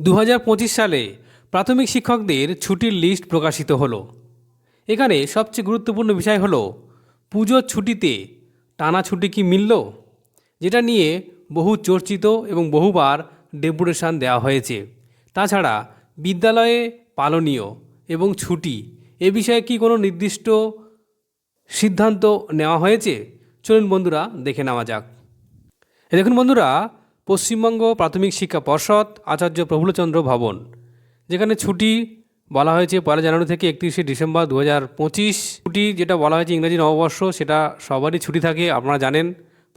দু হাজার পঁচিশ সালে প্রাথমিক শিক্ষকদের ছুটির লিস্ট প্রকাশিত হলো। এখানে সবচেয়ে গুরুত্বপূর্ণ বিষয় হলো, পুজোর ছুটিতে টানা ছুটি কি মিলল? যেটা নিয়ে বহু চর্চিত এবং বহুবার ডেপুটেশন দেওয়া হয়েছে। তাছাড়া বিদ্যালয়ে পালনীয় এবং ছুটি, এ বিষয়ে কি কোনো নির্দিষ্ট সিদ্ধান্ত নেওয়া হয়েছে? চলুন বন্ধুরা দেখে নেওয়া যাক। দেখুন বন্ধুরা পশ্চিমবঙ্গ প্রাথমিক শিক্ষা পর্ষদ আচার্য প্রফুল্লচন্দ্র ভবন, যেখানে ছুটি বলা হয়েছে পয়লা জানুয়ারি থেকে একত্রিশে ডিসেম্বর দু হাজার পঁচিশ। ছুটি যেটা বলা হয়েছে ইংরাজি নববর্ষ, সেটা সবারই ছুটি থাকে, আপনারা জানেন,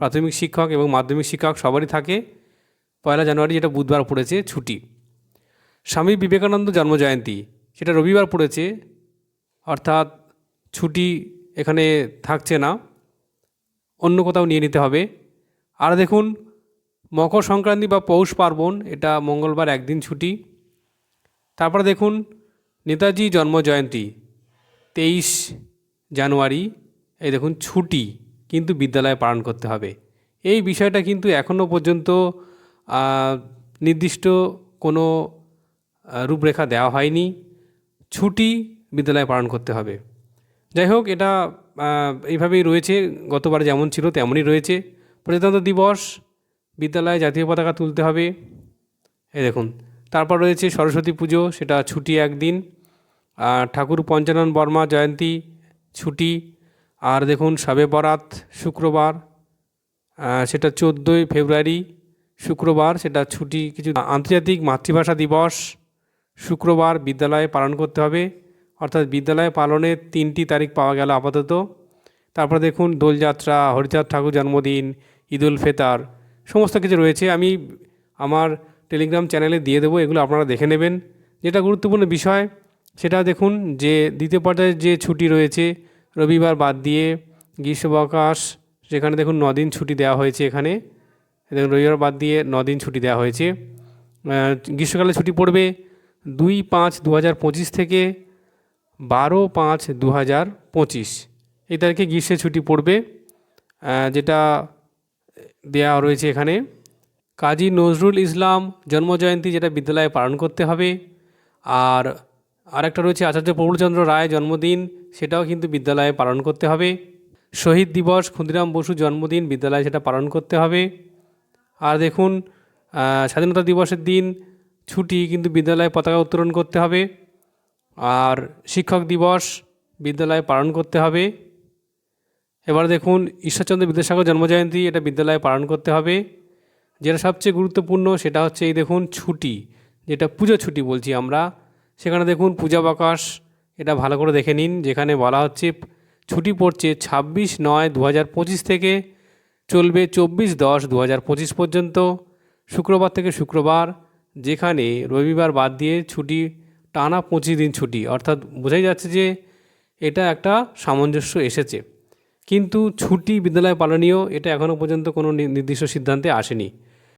প্রাথমিক শিক্ষক এবং মাধ্যমিক শিক্ষক সবারই থাকে। পয়লা জানুয়ারি যেটা বুধবার পড়েছে, ছুটি। স্বামী বিবেকানন্দ জন্মজয়ন্তী, সেটা রবিবার পড়েছে, অর্থাৎ ছুটি এখানে থাকছে না, অন্য কোথাও নিয়ে নিতে হবে। আর দেখুন মকর সংক্রান্তি বা পৌষ পার্বণ, এটা মঙ্গলবার একদিন ছুটি। তারপরে দেখুন, নেতাজি জন্মজয়ন্তী, তেইশ জানুয়ারি, এই দেখুন ছুটি কিন্তু বিদ্যালয়ে পালন করতে হবে। এই বিষয়টা কিন্তু এখনও পর্যন্ত নির্দিষ্ট কোনো রূপরেখা দেওয়া হয়নি। ছুটি বিদ্যালয়ে পালন করতে হবে। যাই হোক, এটা এইভাবেই রয়েছে। গতবার যেমন ছিল তেমনই রয়েছে। প্রজাতন্ত্র দিবস বিদ্যালয়ে জাতীয় পতাকা তুলতে হবে। এই দেখুন, তারপর রয়েছে সরস্বতী পুজো, সেটা ছুটি একদিন। আর ঠাকুর পঞ্চানন বর্মা জয়ন্তী ছুটি। আর দেখুন, সবে বরাত শুক্রবার সেটা চোদ্দোই ফেব্রুয়ারি শুক্রবার, সেটা ছুটি কিছু আন্তর্জাতিক মাতৃভাষা দিবস শুক্রবার বিদ্যালয়ে পালন করতে হবে। অর্থাৎ বিদ্যালয়ে পালনের তিনটি তারিখ পাওয়া গেল আপাতত। তারপর দেখুন, দোলযাত্রা, হরিচাঁদ ঠাকুর জন্মদিন ঈদ উল ফেতার সমস্ত কিছু রয়েছে। আমি আমার টেলিগ্রাম চ্যানেলে দিয়ে দেবো, এগুলো আপনারা দেখে নেবেন। যেটা গুরুত্বপূর্ণ বিষয়, সেটা দেখুন যে দ্বিতীয় পর্যায়ে যে ছুটি রয়েছে, রবিবার বাদ দিয়ে গ্রীষ্মাবকাশ সেখানে দেখুন দিন ছুটি দেওয়া হয়েছে এখানে। দেখুন রবিবার বাদ দিয়ে দিন ছুটি দেওয়া হয়েছে। গ্রীষ্মকালে ছুটি পড়বে দুই পাঁচ দু হাজার পঁচিশ থেকে বারো পাঁচ দু হাজার পঁচিশ। এই তারিখে গ্রীষ্মের ছুটি পড়বে যেটা দেয়া রয়েছে এখানে। কাজী নজরুল ইসলাম জন্মজয়ন্তী যেটা বিদ্যালয়ে পালন করতে হবে। আর আরেকটা রয়েছে আচার্য প্রফুল্লচন্দ্র রায় জন্মদিন, সেটাও কিন্তু বিদ্যালয়ে পালন করতে হবে। শহীদ দিবস, ক্ষুদিরাম বসু জন্মদিন, বিদ্যালয়ে সেটা পালন করতে হবে। আর দেখুন স্বাধীনতা দিবসের দিন ছুটি কিন্তু বিদ্যালয়ে পতাকা উত্তোলন করতে হবে। আর শিক্ষক দিবস, বিদ্যালয়ে পালন করতে হবে। এবার দেখুন, ঈশ্বরচন্দ্র বিদ্যাসাগর জন্মজয়ন্তী এটা বিদ্যালয়ে পালন করতে হবে। যেটা সবচেয়ে গুরুত্বপূর্ণ সেটা হচ্ছে এই দেখুন, ছুটি, যেটা পুজো ছুটি বলছি আমরা। সেখানে দেখুন, পূজা পূজাবকাশ এটা ভালো করে দেখে নিন, যেখানে বলা হচ্ছে ছুটি পড়ছে ছাব্বিশ নয় দু হাজার পঁচিশ থেকে চলবে চব্বিশ দশ দু হাজার পঁচিশ পর্যন্ত। শুক্রবার থেকে শুক্রবার, যেখানে রবিবার বাদ দিয়ে ছুটি, টানা পঁচিশ দিন ছুটি। অর্থাৎ বোঝাই যাচ্ছে যে এটা একটা সামঞ্জস্য এসেছে। কিন্তু ছুটি বিদ্যালয় পালনীয় এটা এখনও পর্যন্ত কোনো নির্দিষ্ট সিদ্ধান্তে আসেনি।